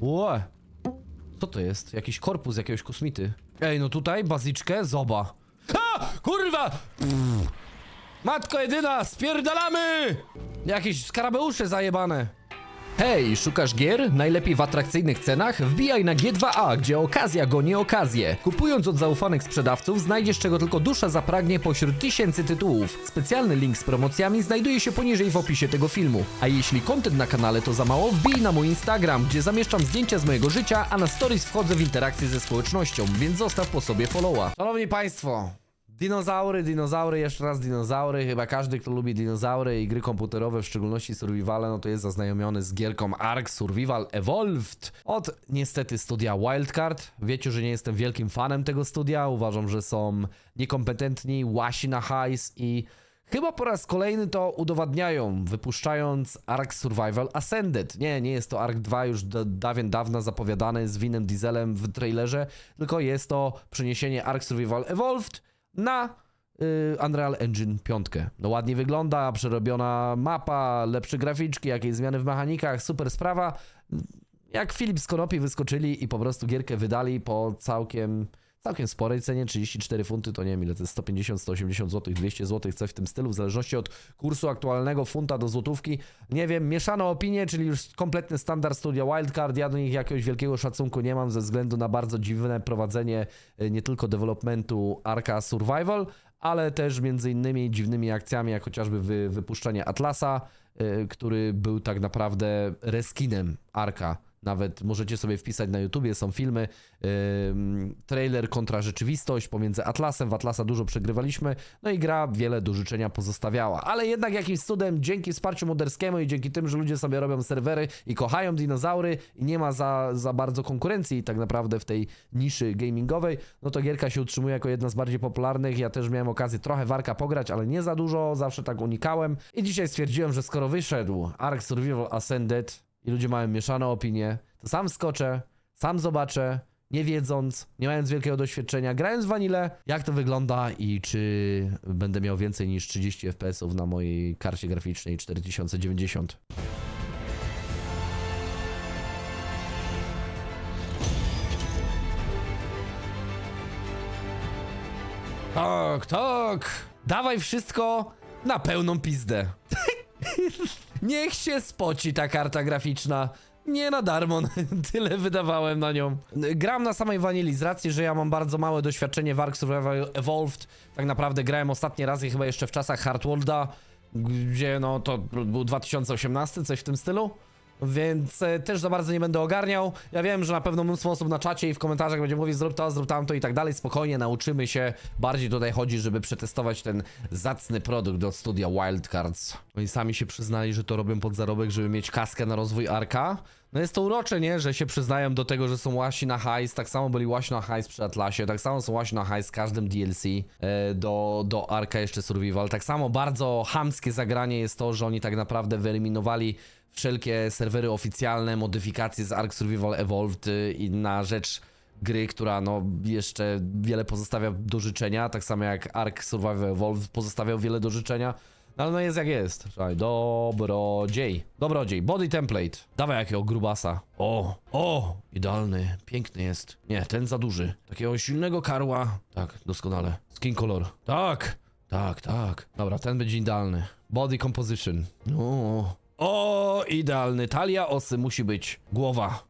Ue. Co to jest? Jakiś korpus jakiegoś kosmity. Ej, no tutaj baziczkę, zoba. Ha! Kurwa! Pff. Matko jedyna, spierdalamy! Jakieś skarabeusze zajebane. Hej, szukasz gier? Najlepiej w atrakcyjnych cenach? Wbijaj na G2A, gdzie okazja goni okazję. Kupując od zaufanych sprzedawców, znajdziesz czego tylko dusza zapragnie pośród tysięcy tytułów. Specjalny link z promocjami znajduje się poniżej w opisie tego filmu. A jeśli content na kanale to za mało, wbij na mój Instagram, gdzie zamieszczam zdjęcia z mojego życia, a na stories wchodzę w interakcję ze społecznością, więc zostaw po sobie followa. Szanowni Państwo, Dinozaury, dinozaury, jeszcze raz dinozaury. Chyba każdy, kto lubi dinozaury i gry komputerowe, w szczególności survivale, no to jest zaznajomiony z gierką Ark Survival Evolved od niestety studia Wildcard. Wiecie, że nie jestem wielkim fanem tego studia. Uważam, że są niekompetentni, łasi na hajs i chyba po raz kolejny to udowadniają, wypuszczając Ark Survival Ascended. Nie, nie jest to Ark 2 już da- dawien dawna zapowiadany z Winem Dieselem w trailerze, tylko jest to przeniesienie Ark Survival Evolved na y, Unreal Engine 5. No ładnie wygląda, przerobiona mapa, lepsze graficzki, jakieś zmiany w mechanikach, super sprawa. Jak Filip z Konopi wyskoczyli i po prostu gierkę wydali po całkiem całkiem sporej cenie, 34 funty, to nie wiem ile to jest, 150, 180 zł, 200 zł, coś w tym stylu, w zależności od kursu aktualnego funta do złotówki. Nie wiem, mieszane opinie, czyli już kompletny standard studia Wildcard, ja do nich jakiegoś wielkiego szacunku nie mam ze względu na bardzo dziwne prowadzenie y, nie tylko developmentu Arka Survival, ale też między innymi dziwnymi akcjami, jak chociażby wy, wypuszczenie Atlasa, y, który był tak naprawdę reskinem Arka. Nawet możecie sobie wpisać na YouTubie, są filmy, ym, trailer kontra rzeczywistość pomiędzy Atlasem, w Atlasa dużo przegrywaliśmy, no i gra wiele do życzenia pozostawiała. Ale jednak jakimś cudem, dzięki wsparciu moderskiemu i dzięki tym, że ludzie sobie robią serwery i kochają dinozaury i nie ma za, za bardzo konkurencji tak naprawdę w tej niszy gamingowej, no to gierka się utrzymuje jako jedna z bardziej popularnych. Ja też miałem okazję trochę warka pograć, ale nie za dużo, zawsze tak unikałem. I dzisiaj stwierdziłem, że skoro wyszedł Ark Survival Ascended, i ludzie mają mieszane opinie, to sam skoczę, sam zobaczę, nie wiedząc, nie mając wielkiego doświadczenia, grając w Vanille, jak to wygląda i czy będę miał więcej niż 30 FPS-ów na mojej karcie graficznej 4090. Tak, tak. Dawaj wszystko na pełną pizdę. Niech się spoci ta karta graficzna. Nie na darmo, tyle wydawałem na nią. Gram na samej wanili z racji, że ja mam bardzo małe doświadczenie w Ark Survival Evolved. Tak naprawdę grałem ostatnie razy chyba jeszcze w czasach Hardworlda, gdzie no to był 2018, coś w tym stylu. Więc e, też za bardzo nie będę ogarniał. Ja wiem, że na pewno mnóstwo osób na czacie i w komentarzach będzie mówić zrób to, zrób tamto i tak dalej. Spokojnie, nauczymy się. Bardziej tutaj chodzi, żeby przetestować ten zacny produkt od studia Wildcards. Oni sami się przyznali, że to robią pod zarobek, żeby mieć kaskę na rozwój Arka. No jest to urocze, nie? Że się przyznają do tego, że są łasi na hajs. Tak samo byli łasi na hajs przy Atlasie. Tak samo są łasi na hajs z każdym DLC e, do, do Arka jeszcze Survival. Tak samo bardzo hamskie zagranie jest to, że oni tak naprawdę wyeliminowali wszelkie serwery oficjalne, modyfikacje z Ark Survival Evolved y, i na rzecz gry, która no jeszcze wiele pozostawia do życzenia, tak samo jak Ark Survival Evolved pozostawiał wiele do życzenia. No ale no jest jak jest. Słuchaj, dobrodziej. Dobrodziej. Body template. Dawaj jakiego grubasa. O, o, idealny, piękny jest. Nie, ten za duży. Takiego silnego karła. Tak, doskonale. Skin color. Tak, tak, tak. Dobra, ten będzie idealny. Body composition. No. O, idealny. Talia osy musi być. Głowa.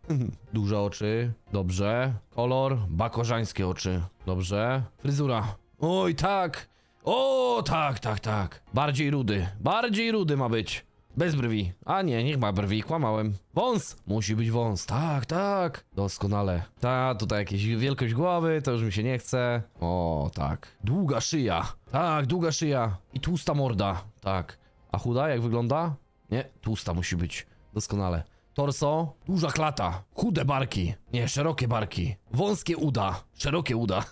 Duże oczy. Dobrze. Kolor. Bakorzańskie oczy. Dobrze. Fryzura. Oj, tak. O, tak, tak, tak. Bardziej rudy. Bardziej rudy ma być. Bez brwi. A nie, niech ma brwi, kłamałem. Wąs! Musi być wąs. Tak, tak. Doskonale. Ta, tutaj jakieś wielkość głowy, to już mi się nie chce. O, tak. Długa szyja. Tak, długa szyja. I tłusta morda. Tak. A chuda jak wygląda? Nie, tłusta musi być. Doskonale. Torso, duża klata, chude barki. Nie, szerokie barki. Wąskie uda, szerokie uda.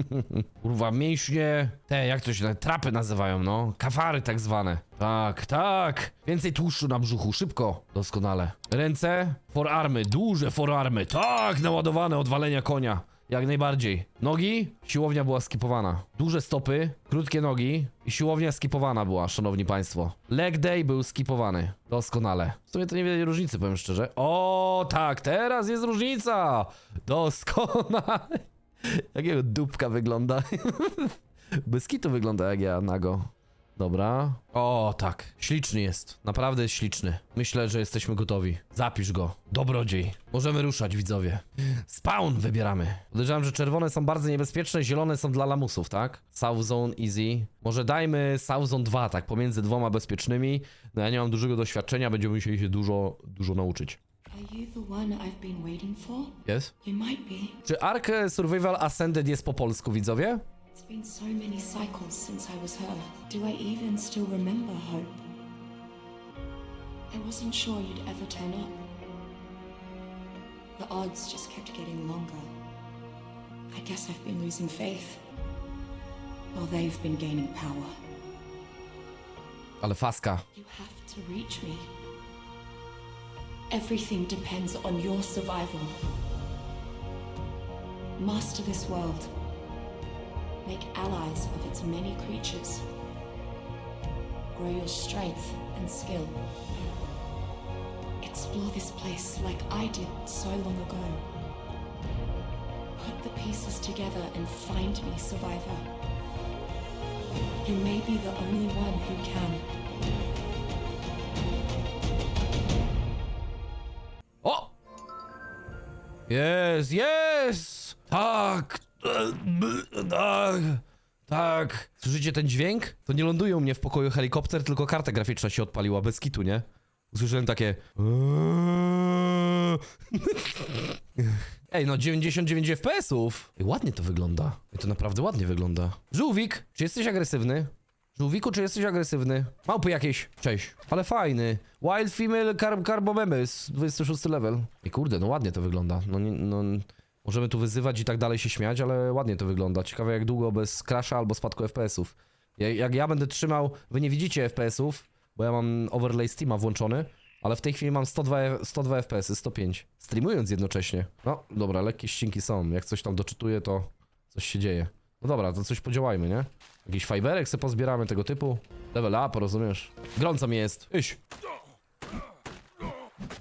Kurwa, mięśnie. Te, jak to się, trapy nazywają, no. Kafary tak zwane. Tak, tak. Więcej tłuszczu na brzuchu, szybko. Doskonale. Ręce, forarmy, duże forarmy. Tak, naładowane odwalenia konia. Jak najbardziej. Nogi? Siłownia była skipowana. Duże stopy, krótkie nogi i siłownia skipowana była, szanowni państwo. Leg day był skipowany. Doskonale. W sumie to niewiele różnicy, powiem szczerze. O, tak, teraz jest różnica! Doskonale. Jakiego dupka wygląda. Bez kitu wygląda jak ja nago. Dobra. O, tak. Śliczny jest. Naprawdę jest śliczny. Myślę, że jesteśmy gotowi. Zapisz go. Dobrodziej. Możemy ruszać, widzowie. Spawn wybieramy. Podejrzewam, że czerwone są bardzo niebezpieczne, zielone są dla lamusów, tak? South Zone easy. Może dajmy South Zone 2, tak? Pomiędzy dwoma bezpiecznymi. No ja nie mam dużego doświadczenia, będziemy musieli się dużo, dużo nauczyć. Jest? Czy Ark Survival Ascended jest po polsku, widzowie? It's been so many cycles since I was her. Do I even still remember hope? I wasn't sure you'd ever turn up. The odds just kept getting longer. I guess I've been losing faith. While they've been gaining power. Ale faska. You have to reach me. Everything depends on your survival. Master this world. Make allies of its many creatures. Grow your strength and skill. Explore this place like I did so long ago. Put the pieces together and find me, survivor. You may be the only one who can. Oh! Yes, yes! Tak! Tak! Tak! Słyszycie ten dźwięk? To nie ląduje u mnie w pokoju helikopter, tylko karta graficzna się odpaliła, bez kitu, nie? Usłyszałem takie... Ej, no 99 FPS-ów! Ładnie to wygląda. Ej, to naprawdę ładnie wygląda. Żółwik, czy jesteś agresywny? Żółwiku, czy jesteś agresywny? Małpy jakieś. Cześć. Ale fajny. Wild Female Car Carbomemes, 26 level. I kurde, no ładnie to wygląda. No, nie, no, możemy tu wyzywać i tak dalej się śmiać, ale ładnie to wygląda. Ciekawe jak długo bez crasha albo spadku FPS-ów. Jak, ja będę trzymał, wy nie widzicie FPS-ów, bo ja mam overlay Steama włączony, ale w tej chwili mam 102, F- 102 FPS-y, 105. Streamując jednocześnie. No, dobra, lekkie ścinki są. Jak coś tam doczytuję, to coś się dzieje. No dobra, to coś podziałajmy, nie? Jakiś fiberek se pozbieramy tego typu. Level up, rozumiesz? Grąco mi jest. Iś.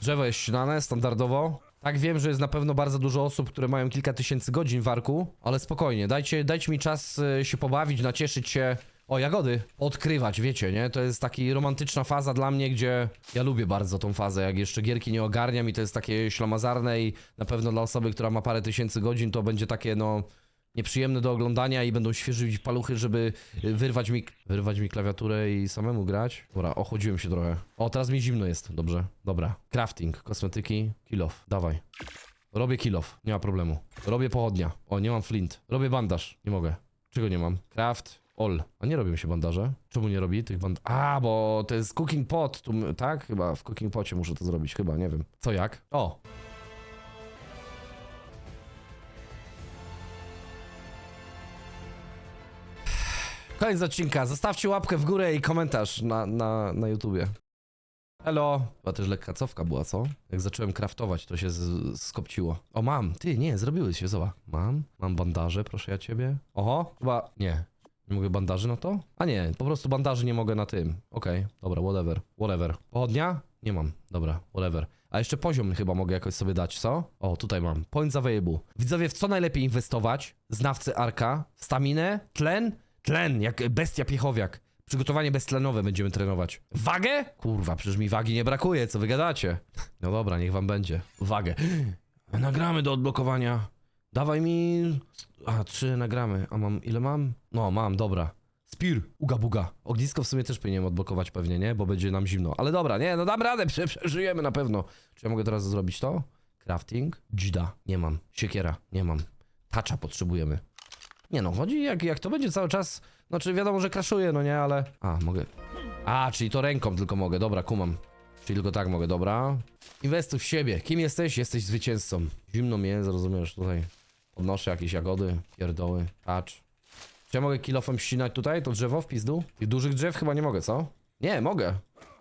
Drzewo jest ścinane standardowo. Tak wiem, że jest na pewno bardzo dużo osób, które mają kilka tysięcy godzin w arku, ale spokojnie, dajcie, dajcie mi czas y, się pobawić, nacieszyć się. O, jagody. Odkrywać, wiecie, nie? To jest taka romantyczna faza dla mnie, gdzie ja lubię bardzo tą fazę, jak jeszcze gierki nie ogarniam i to jest takie ślamazarne i na pewno dla osoby, która ma parę tysięcy godzin, to będzie takie, no nieprzyjemne do oglądania i będą świeżyć paluchy, żeby y, wyrwać mi, wyrwać mi klawiaturę i samemu grać. Dobra, ochodziłem się trochę. O, teraz mi zimno jest, dobrze. Dobra. Crafting, kosmetyki, kill off. Dawaj. Robię kill off, nie ma problemu. Robię pochodnia. O, nie mam flint. Robię bandaż, nie mogę. Czego nie mam? Craft, all. A nie robią się bandaże? Czemu nie robi tych band... A, bo to jest cooking pot, tu, tak? Chyba w cooking pocie muszę to zrobić, chyba, nie wiem. Co jak? O, Koniec odcinka. Zostawcie łapkę w górę i komentarz na, na, na YouTubie. Hello. Chyba też lekka cofka była, co? Jak zacząłem craftować, to się z- skopciło. O, mam. Ty, nie, zrobiły się, zobacz. Mam. Mam bandaże, proszę ja ciebie. Oho, chyba nie. Nie mogę bandaży na to? A nie, po prostu bandaży nie mogę na tym. Okej, dobra, whatever. Whatever. Pochodnia? Nie mam. Dobra, whatever. A jeszcze poziom chyba mogę jakoś sobie dać, co? O, tutaj mam. Point available. Widzowie, w co najlepiej inwestować? Znawcy Arka, staminę, tlen, tlen, jak bestia piechowiak. Przygotowanie beztlenowe będziemy trenować. Wagę? Kurwa, przecież mi wagi nie brakuje, co wy gadacie? No dobra, niech wam będzie. Wagę. Nagramy do odblokowania. Dawaj mi... A, trzy nagramy. A mam... Ile mam? No, mam, dobra. Spir, uga buga. Ognisko w sumie też powinienem odblokować pewnie, nie? Bo będzie nam zimno. Ale dobra, nie, no dam radę, prze- przeżyjemy na pewno. Czy ja mogę teraz zrobić to? Crafting? Dzida. Nie mam. Siekiera. Nie mam. Tacza potrzebujemy. Nie no, chodzi jak, jak to będzie cały czas... Znaczy wiadomo, że kraszuje, no nie, ale... A, mogę... A, czyli to ręką tylko mogę, dobra, kumam. Czyli tylko tak mogę, dobra. Inwestuj w siebie. Kim jesteś? Jesteś zwycięzcą. Zimno mi jest, rozumiesz, tutaj. Podnoszę jakieś jagody, pierdoły, tacz. Czy ja mogę kilofem ścinać tutaj to drzewo w pizdu? Tych dużych drzew chyba nie mogę, co? Nie, mogę.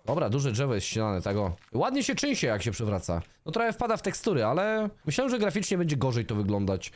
Dobra, duże drzewo jest ścinane, tego. Ładnie się trzęsie, jak się przewraca. No trochę wpada w tekstury, ale myślałem, że graficznie będzie gorzej to wyglądać.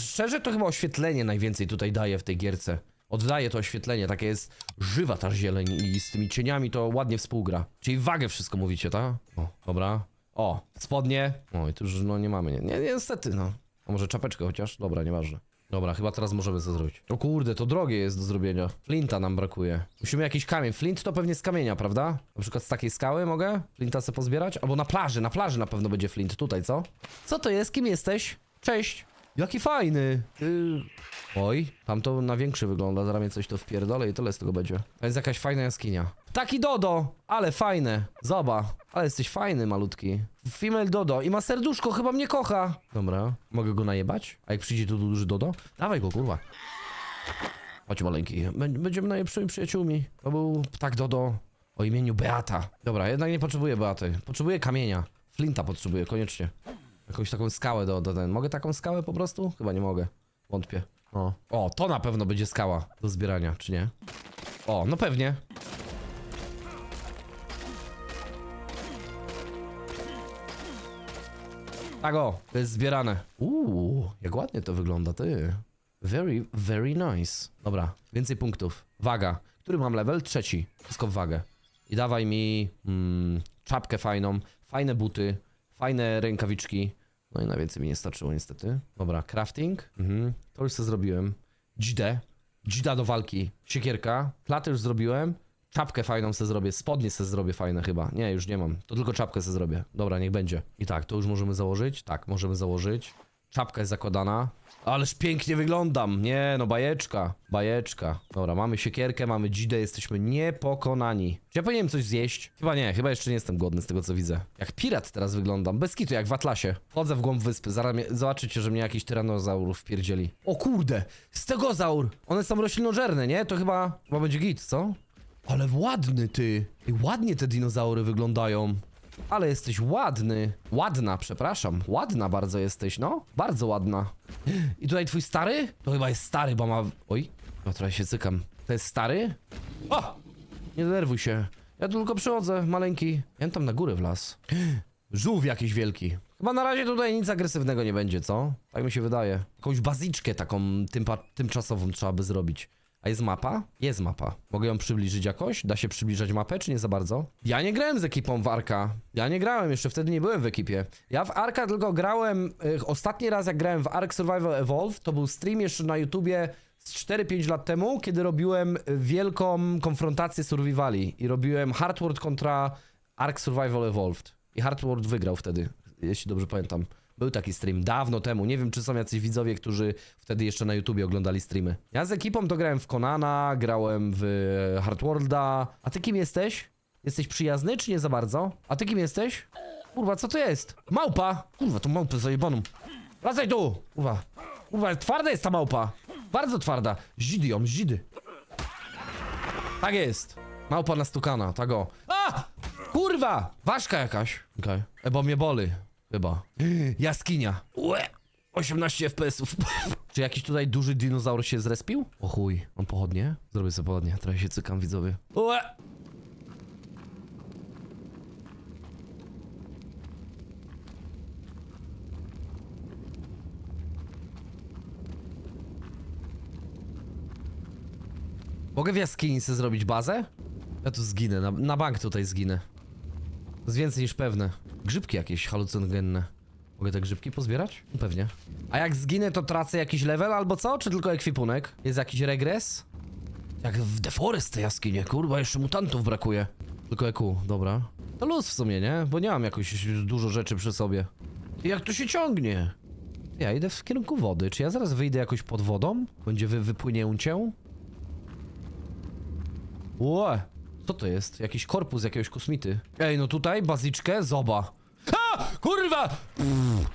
Szczerze to chyba oświetlenie najwięcej tutaj daje w tej gierce. Oddaje to oświetlenie, takie jest żywa ta zieleń i z tymi cieniami to ładnie współgra. Czyli wagę wszystko mówicie, tak? O, dobra. O, spodnie. O, i tu już no nie mamy, nie, nie niestety, no. A może czapeczkę chociaż? Dobra, nieważne. Dobra, chyba teraz możemy to zrobić. O kurde, to drogie jest do zrobienia. Flinta nam brakuje. Musimy jakiś kamień. Flint to pewnie z kamienia, prawda? Na przykład z takiej skały mogę? Flinta sobie pozbierać? Albo na plaży, na plaży na pewno będzie flint. Tutaj, co? Co to jest? Kim jesteś? Cześć. Jaki fajny. Yy... Oj, tam to na większy wygląda. Zaraz mnie coś to wpierdolę i tyle z tego będzie. To jest jakaś fajna jaskinia. Taki Dodo, ale fajne. Zoba, ale jesteś fajny, malutki. Female Dodo i ma serduszko, chyba mnie kocha. Dobra, mogę go najebać? A jak przyjdzie tu duży Dodo? Dawaj go, kurwa. Chodź maleńki, Bę- będziemy najlepszymi przyjaciółmi. To był ptak Dodo o imieniu Beata. Dobra, jednak nie potrzebuję Beaty. Potrzebuję kamienia. Flinta potrzebuję, koniecznie. Jakąś taką skałę do, do ten. Mogę taką skałę po prostu? Chyba nie mogę. Wątpię. O. o, to na pewno będzie skała do zbierania, czy nie? O, no pewnie. Tak o, to jest zbierane. Uuu, jak ładnie to wygląda, ty. Very, very nice. Dobra, więcej punktów. Waga. Który mam level? Trzeci. Wszystko w wagę. I dawaj mi mm, czapkę fajną, fajne buty, fajne rękawiczki. No i na więcej mi nie starczyło niestety. Dobra, crafting. Mhm. To już sobie zrobiłem. Dzidę. Dzida do walki. Siekierka. Klatę już zrobiłem. Czapkę fajną se zrobię. Spodnie se zrobię fajne chyba. Nie, już nie mam. To tylko czapkę se zrobię. Dobra, niech będzie. I tak, to już możemy założyć. Tak, możemy założyć. Czapka jest zakładana. Ależ pięknie wyglądam. Nie, no bajeczka. Bajeczka. Dobra, mamy siekierkę, mamy dzidę, jesteśmy niepokonani. Czy ja powinienem coś zjeść? Chyba nie, chyba jeszcze nie jestem głodny z tego co widzę. Jak pirat teraz wyglądam. Bez kitu, jak w Atlasie. Wchodzę w głąb wyspy, zaraz mnie, zobaczycie, że mnie jakiś tyranozaur wpierdzieli. O kurde, stegozaur. One są roślinożerne, nie? To chyba, chyba będzie git, co? Ale ładny ty. I ładnie te dinozaury wyglądają. Ale jesteś ładny. Ładna, przepraszam. Ładna bardzo jesteś, no. Bardzo ładna. I tutaj twój stary? To chyba jest stary, bo ma... Oj, no trochę się cykam. To jest stary? O! Nie denerwuj się. Ja tu tylko przychodzę, maleńki. Ja tam na górę w las. Żółw jakiś wielki. Chyba na razie tutaj nic agresywnego nie będzie, co? Tak mi się wydaje. Jakąś baziczkę taką tympa, tymczasową trzeba by zrobić. A jest mapa? Jest mapa. Mogę ją przybliżyć jakoś? Da się przybliżać mapę, czy nie za bardzo? Ja nie grałem z ekipą w Arka. Ja nie grałem, jeszcze wtedy nie byłem w ekipie. Ja w Arka tylko grałem... Y, ostatni raz jak grałem w Ark Survival Evolve, to był stream jeszcze na YouTubie z 4-5 lat temu, kiedy robiłem wielką konfrontację survivali. I robiłem Hardword kontra Ark Survival Evolved. I Hardword wygrał wtedy, jeśli dobrze pamiętam. Był taki stream dawno temu. Nie wiem, czy są jacyś widzowie, którzy wtedy jeszcze na YouTubie oglądali streamy. Ja z ekipą to grałem w Konana, grałem w Hardworlda. A ty kim jesteś? Jesteś przyjazny, czy nie za bardzo? A ty kim jesteś? Kurwa, co to jest? Małpa! Kurwa, to małpę zajebaną. Wracaj tu! Kurwa. Kurwa, twarda jest ta małpa. Bardzo twarda. Zdzidy ją, zdzidy. Tak jest. Małpa nastukana, tak o. A! Kurwa! Ważka jakaś. Okej. Okay. Bo mnie boli. Chyba. Jaskinia. Ue! 18 FPS-ów. Czy jakiś tutaj duży dinozaur się zrespił? O chuj. Mam pochodnie? Zrobię sobie pochodnie. Trochę się cykam, widzowie. Ue! Mogę w jaskini sobie zrobić bazę? Ja tu zginę, na, na bank tutaj zginę. To jest więcej niż pewne. Grzybki jakieś halucynogenne. Mogę te grzybki pozbierać? No Pewnie. A jak zginę, to tracę jakiś level albo co? Czy tylko ekwipunek? Jest jakiś regres? Jak w The Forest te jaskinie, kurwa, jeszcze mutantów brakuje. Tylko EQ, dobra. To luz w sumie, nie? Bo nie mam jakoś dużo rzeczy przy sobie. Jak to się ciągnie? Ja idę w kierunku wody. Czy ja zaraz wyjdę jakoś pod wodą? Będzie wy wypłynięciem? Ue! Co to jest? Jakiś korpus jakiegoś kosmity. Ej, no tutaj baziczkę, zoba. Ha! Kurwa! Pff.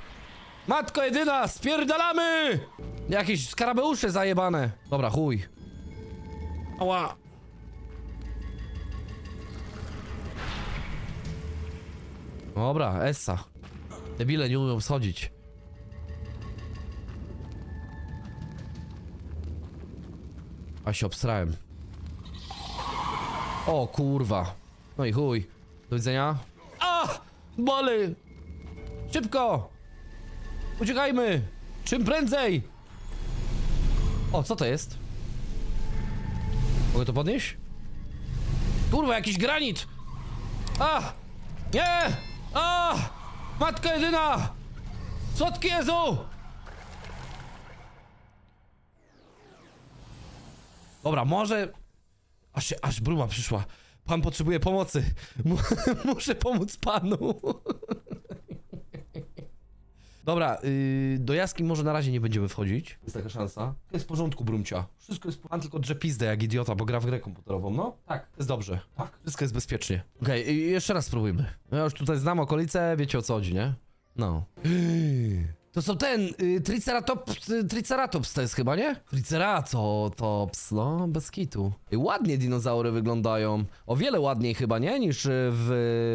Matko jedyna, spierdalamy! Jakieś skarabeusze zajebane. Dobra, chuj. Ała. Dobra, Essa. Debile nie umieją schodzić. A się obstrałem. O kurwa. No i chuj. Do widzenia. A! Boli! Szybko! Uciekajmy! Czym prędzej! O, co to jest? Mogę to podnieść? Kurwa, jakiś granit! A! Nie! A! Matka jedyna! Słodki Jezu! Dobra, może... Aż, się- aż bruma przyszła. Pan potrzebuje pomocy. Mu- Muszę pomóc panu. Dobra, yy, do jaskiń może na razie nie będziemy wchodzić. Jest taka szansa. Jest w porządku, Brumcia. Wszystko jest... Pan tylko drze pizdę jak idiota, bo gra w grę komputerową, no? Tak. Jest dobrze. Tak? Wszystko jest bezpiecznie. Okej, okay, jeszcze raz spróbujmy. Ja już tutaj znam okolice, wiecie o co chodzi, nie? No. To są ten, y, triceratops, y, triceratops to jest chyba, nie? Triceratops, no, bez kitu. Ładnie dinozaury wyglądają. O wiele ładniej chyba, nie? Niż y, w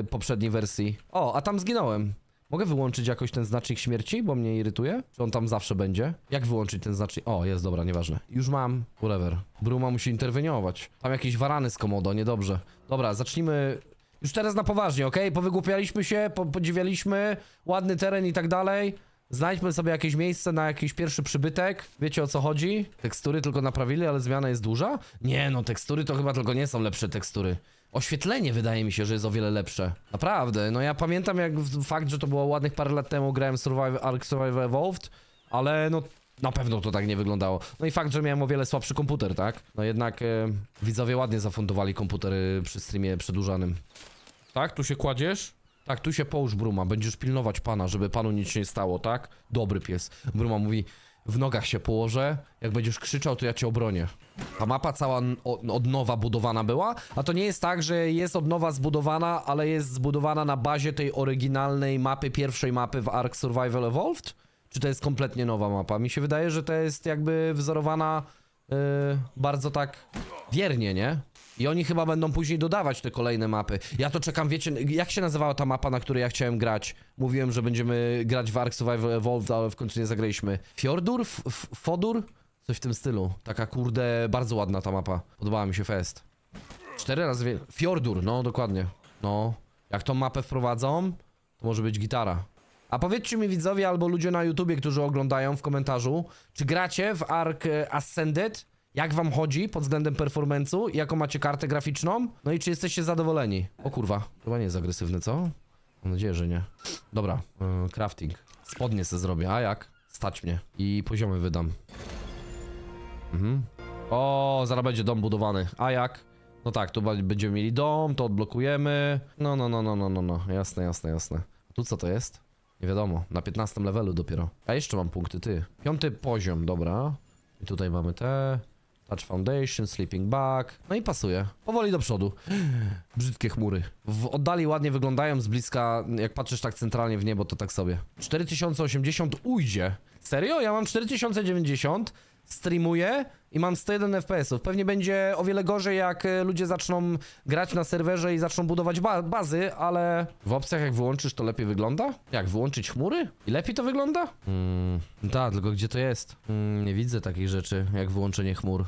y, poprzedniej wersji. O, a tam zginąłem. Mogę wyłączyć jakoś ten znacznik śmierci, bo mnie irytuje? Czy on tam zawsze będzie? Jak wyłączyć ten znacznik? O, jest, dobra, nieważne. Już mam, whatever. Bruma musi interweniować. Tam jakieś warany z komodo, niedobrze. Dobra, zacznijmy już teraz na poważnie, okej? Powygłupialiśmy się, po podziwialiśmy, ładny teren i tak dalej. Znajdźmy sobie jakieś miejsce na jakiś pierwszy przybytek. Wiecie o co chodzi? Tekstury tylko naprawili, ale zmiana jest duża? Nie no, tekstury to chyba tylko nie są lepsze tekstury. Oświetlenie wydaje mi się, że jest o wiele lepsze. Naprawdę, no ja pamiętam jak fakt, że to było ładnych parę lat temu grałem Survival, Ark Survival Evolved, ale no na pewno to tak nie wyglądało. No i fakt, że miałem o wiele słabszy komputer, tak? No jednak e, widzowie ładnie zafundowali komputery przy streamie przedłużanym. Tak, tu się kładziesz? Tak, tu się połóż, Bruma. Będziesz pilnować pana, żeby panu nic nie stało, tak? Dobry pies. Bruma mówi, w nogach się położę, jak będziesz krzyczał, to ja cię obronię. Ta mapa cała od nowa budowana była, a to nie jest tak, że jest od nowa zbudowana, ale jest zbudowana na bazie tej oryginalnej mapy, pierwszej mapy w Ark Survival Evolved? Czy to jest kompletnie nowa mapa? Mi się wydaje, że to jest jakby wzorowana yy, bardzo tak wiernie, nie? I oni chyba będą później dodawać te kolejne mapy. Ja to czekam, wiecie, jak się nazywała ta mapa, na której ja chciałem grać? Mówiłem, że będziemy grać w Ark Survival Evolved, ale w końcu nie zagraliśmy. Fjordur? F F Fodur? Coś w tym stylu. Taka kurde, bardzo ładna ta mapa. Podobała mi się fest. Cztery razy wie... Fjordur, no dokładnie. No. Jak tą mapę wprowadzą, to może być gitara. A powiedzcie mi widzowie albo ludzie na YouTubie, którzy oglądają w komentarzu, czy gracie w Ark Ascended? Jak wam chodzi pod względem performance'u? Jaką macie kartę graficzną? No i czy jesteście zadowoleni? O kurwa, chyba nie jest agresywny, co? Mam nadzieję, że nie. Dobra, e, crafting. Spodnie se zrobię, a jak? Stać mnie. I poziomy wydam. Mhm. O, zaraz będzie dom budowany. A jak? No tak, tu będziemy mieli dom, to odblokujemy. No, no, no, no, no, no, no. Jasne, jasne, jasne. A tu co to jest? Nie wiadomo. Na 15 levelu dopiero. A jeszcze mam punkty, ty. Piąty poziom, dobra. I tutaj mamy te. Touch Foundation, Sleeping Bag. No i pasuje. Powoli do przodu. Brzydkie chmury. W oddali ładnie wyglądają, z bliska, jak patrzysz tak centralnie w niebo, to tak sobie. 4080 ujdzie. Serio? Ja mam 4090, streamuję i mam 101 FPS-ów. Pewnie będzie o wiele gorzej, jak e, ludzie zaczną grać na serwerze i zaczną budować ba bazy, ale w opcjach jak wyłączysz, to lepiej wygląda? Jak wyłączyć chmury? I lepiej to wygląda? Mm, tak, tylko gdzie to jest? Mm, nie widzę takich rzeczy, jak wyłączenie chmur.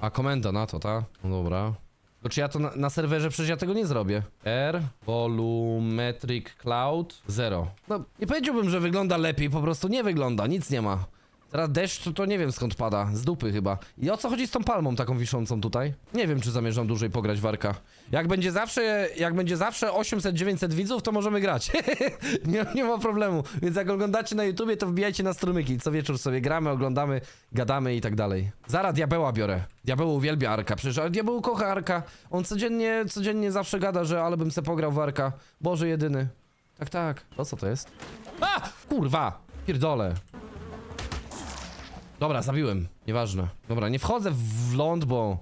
A komenda na to, ta? No dobra. To czy ja to na, na serwerze przecież ja tego nie zrobię? R, volumetric cloud, 0. No, nie powiedziałbym, że wygląda lepiej, po prostu nie wygląda, nic nie ma. Teraz deszcz to, to nie wiem skąd pada, z dupy chyba. I o co chodzi z tą palmą taką wiszącą tutaj? Nie wiem, czy zamierzam dłużej pograć w Arka. Jak będzie zawsze, jak będzie zawsze 800-900 widzów, to możemy grać. nie, nie ma problemu. Więc jak oglądacie na YouTubie, to wbijajcie na strumyki. Co wieczór sobie gramy, oglądamy, gadamy i tak dalej. Zara diabeła biorę. Diabeł uwielbia Arka, przecież diabeł kocha Arka. On codziennie, codziennie zawsze gada, że ale bym se pograł w Arka. Boże jedyny. Tak, tak. To co to jest? A! Kurwa! Pierdolę. Dobra, zabiłem. Nieważne. Dobra, nie wchodzę w ląd, bo...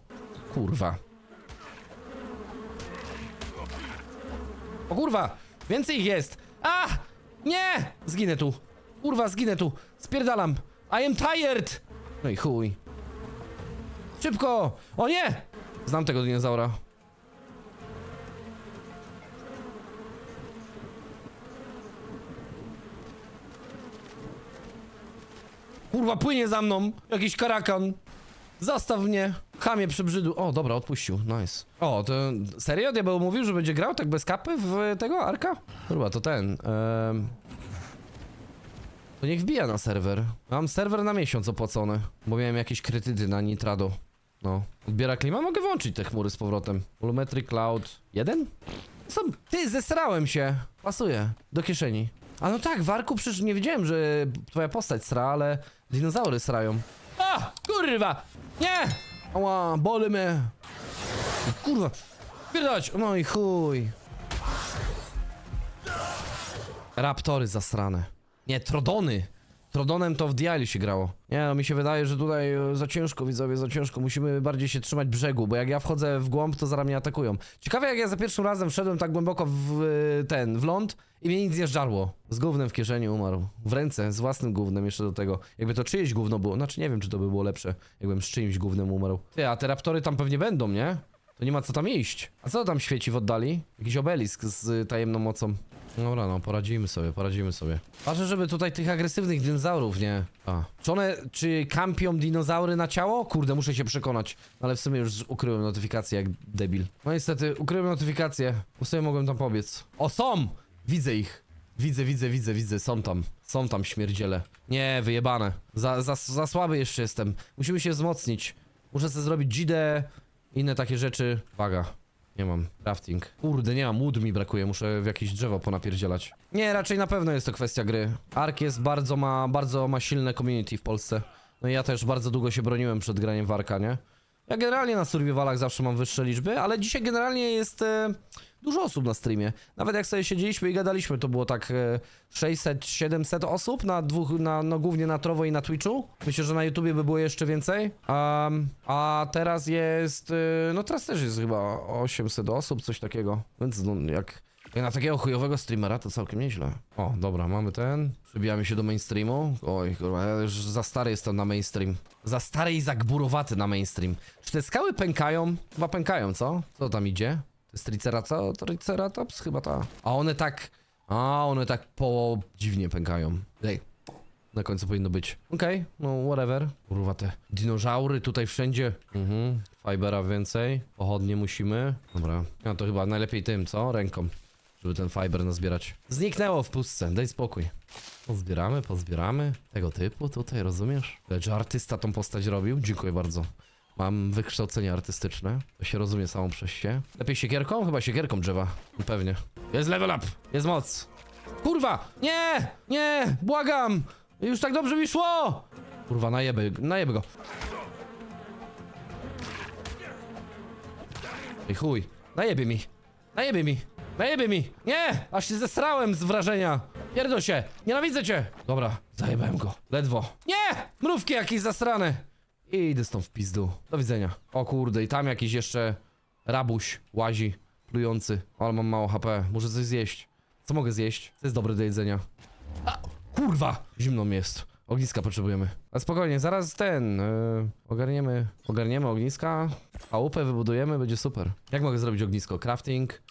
Kurwa. O kurwa! Więcej ich jest! A! Nie! Zginę tu. Kurwa, zginę tu. Spierdalam. I am tired! No i chuj. Szybko! O nie! Znam tego dinozaura. Kurwa, płynie za mną! Jakiś karakan! Zostaw mnie! Chamie przybrzydł. O, dobra, odpuścił. Nice. O, to serio? Diabeł mówił, że będzie grał tak bez kapy w tego Arka? Kurwa, to ten. em. To niech wbija na serwer. Mam serwer na miesiąc opłacony, bo miałem jakieś kredyty na Nitrado. No. Odbiera klima? Mogę włączyć te chmury z powrotem. Volumetry Cloud 1? Co? Ty, zesrałem się. Pasuje. Do kieszeni. A no tak, Warku, przecież nie wiedziałem, że twoja postać sra, ale dinozaury srają. A! Kurwa! Nie! Ała, boli mnie. Kurwa! Pierdać! No i chuj. Raptory zasrane. Nie, Trodony. Trodonem to w Diali się grało. Nie no, mi się wydaje, że tutaj e, za ciężko, widzowie, za ciężko. Musimy bardziej się trzymać brzegu, bo jak ja wchodzę w głąb, to zaraz mnie atakują. Ciekawe jak ja za pierwszym razem wszedłem tak głęboko w e, ten, w ląd i mnie nic nie żarło. Z gównem w kieszeni umarł. W ręce, z własnym gównem jeszcze do tego. Jakby to czyjeś gówno było, znaczy nie wiem, czy to by było lepsze, jakbym z czyimś gównem umarł. Ty, a te raptory tam pewnie będą, nie? To nie ma co tam iść. A co tam świeci w oddali? Jakiś obelisk z tajemną mocą. Dobra, no poradzimy sobie, poradzimy sobie. Ważne, żeby tutaj tych agresywnych dinozaurów nie... A. Czy one, czy kampią dinozaury na ciało? Kurde, muszę się przekonać. Ale w sumie już ukryłem notyfikację jak debil. No niestety, ukryłem notyfikację, bo sobie mogłem tam pobiec. O, są! Widzę ich. Widzę, widzę, widzę, widzę, są tam. Są tam śmierdziele. Nie, wyjebane. Za, za, za słaby jeszcze jestem. Musimy się wzmocnić. Muszę sobie zrobić dzidę, inne takie rzeczy. Uwaga. Nie mam. Crafting. Kurde, nie mam. Wood mi brakuje. Muszę w jakieś drzewo ponapierdzielać. Nie, raczej na pewno jest to kwestia gry. Ark jest bardzo ma, bardzo ma silne community w Polsce. No i ja też bardzo długo się broniłem przed graniem w Arka, nie? Ja generalnie na survivalach zawsze mam wyższe liczby, ale dzisiaj generalnie jest e, dużo osób na streamie. Nawet jak sobie siedzieliśmy i gadaliśmy, to było tak e, 600-700 osób na dwóch, na, no głównie na Trovo i na Twitchu. Myślę, że na YouTubie by było jeszcze więcej. Um, a teraz jest, e, no teraz też jest chyba 800 osób, coś takiego. Więc no jak, jak na takiego chujowego streamera to całkiem nieźle. O, dobra, mamy ten. Przybijamy się do mainstreamu. Oj, kurwa, ja już za stary jestem na mainstream. Za stary i zagburowaty na mainstream. Czy te skały pękają? Chyba pękają, co? Co tam idzie? Jest triceratops? Triceratops? Chyba ta. A one tak... A, one tak po... dziwnie pękają. Ej. Na końcu powinno być. Okej, no whatever. Kurwa, te dinozaury tutaj wszędzie. Mhm. Fibera więcej. Pochodnie musimy. Dobra. No to chyba najlepiej tym, co? Ręką. Żeby ten fiber nazbierać. Zniknęło w pustce, daj spokój. Pozbieramy, pozbieramy. Tego typu tutaj, rozumiesz? Lecz artysta tą postać robił? Dziękuję bardzo. Mam wykształcenie artystyczne. To się rozumie samą przez się. Lepiej siekierką? Chyba siekierką drzewa. Pewnie. Jest level up! Jest moc! Kurwa! Nie! Nie! Błagam! Już tak dobrze mi szło! Kurwa, najeby, najeby go. Ej chuj, najebie mi. Najebie mi. Najebie mi. Nie! Aż się zesrałem z wrażenia. Pierdol się. Nienawidzę cię. Dobra, zajebałem go. Ledwo. Nie! Mrówki jakieś zasrane. I idę stąd w pizdu. Do widzenia. O kurde, i tam jakiś jeszcze rabuś łazi, plujący. Ale mam mało HP. Muszę coś zjeść. Co mogę zjeść? Co jest dobre do jedzenia? A, kurwa! Zimno mi jest. Ogniska potrzebujemy. A spokojnie, zaraz ten. Yy, ogarniemy. Ogarniemy ogniska. Chałupę wybudujemy, będzie super. Jak mogę zrobić ognisko? Crafting.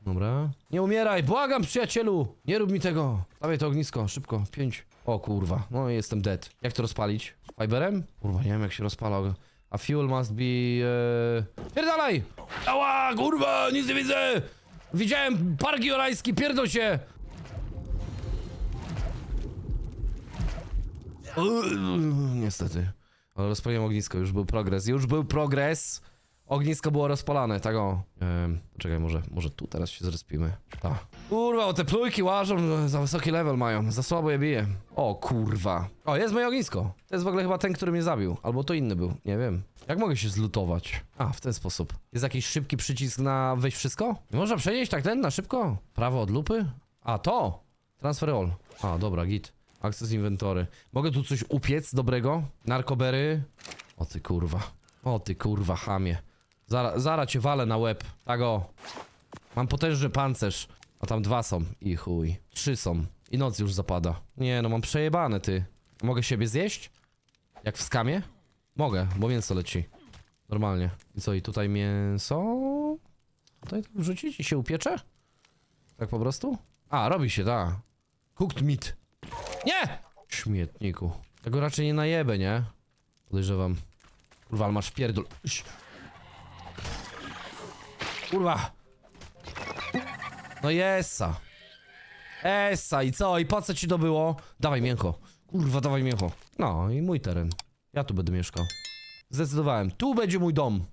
Dobra. Nie umieraj, błagam przyjacielu! Nie rób mi tego! Dawaj to ognisko, szybko, pięć. O kurwa, no jestem dead. Jak to rozpalić? Fiberem? Kurwa, nie wiem jak się rozpala. A fuel must be... Yy... Pierdalaj! Ała, kurwa, nic nie widzę! Widziałem park jorajski, pierdol się! Uuu, Niestety. Ale rozpaliłem ognisko, już był progres. Już był progres. Ognisko było rozpalane, tak o. Ehm, czekaj, może, może tu teraz się zrespimy. Ta. Kurwa, te plujki łażą, no, za wysoki level mają, za słabo je bije. O kurwa. O, jest moje ognisko. To jest w ogóle chyba ten, który mnie zabił. Albo to inny był, nie wiem. Jak mogę się zlutować? A, w ten sposób. Jest jakiś szybki przycisk na wejść wszystko? Można przenieść tak ten na szybko? Prawo od lupy? A, to! Transfer all. A, dobra, git. Access inventory. Mogę tu coś upiec dobrego? Narkobery? O ty kurwa. O ty kurwa, chamie. Zara, zara cię walę na łeb. Tak o. Mam potężny pancerz. A tam dwa są. I chuj. Trzy są. I noc już zapada. Nie no, mam przejebane ty. Mogę siebie zjeść? Jak w skamie? Mogę, bo mięso leci. Normalnie. I co, i tutaj mięso? Tutaj tak wrzucić i się upiecze? Tak po prostu? A, robi się, tak. Cooked meat. Nie! Śmietniku. Tego raczej nie najebę, nie? Podejrzewam. Kurwa, masz pierdol. Kurwa. No jessa. Essa i co? I po co ci to było? Dawaj mięcho. Kurwa, dawaj mięcho. No i mój teren. Ja tu będę mieszkał. Zdecydowałem. Tu będzie mój dom.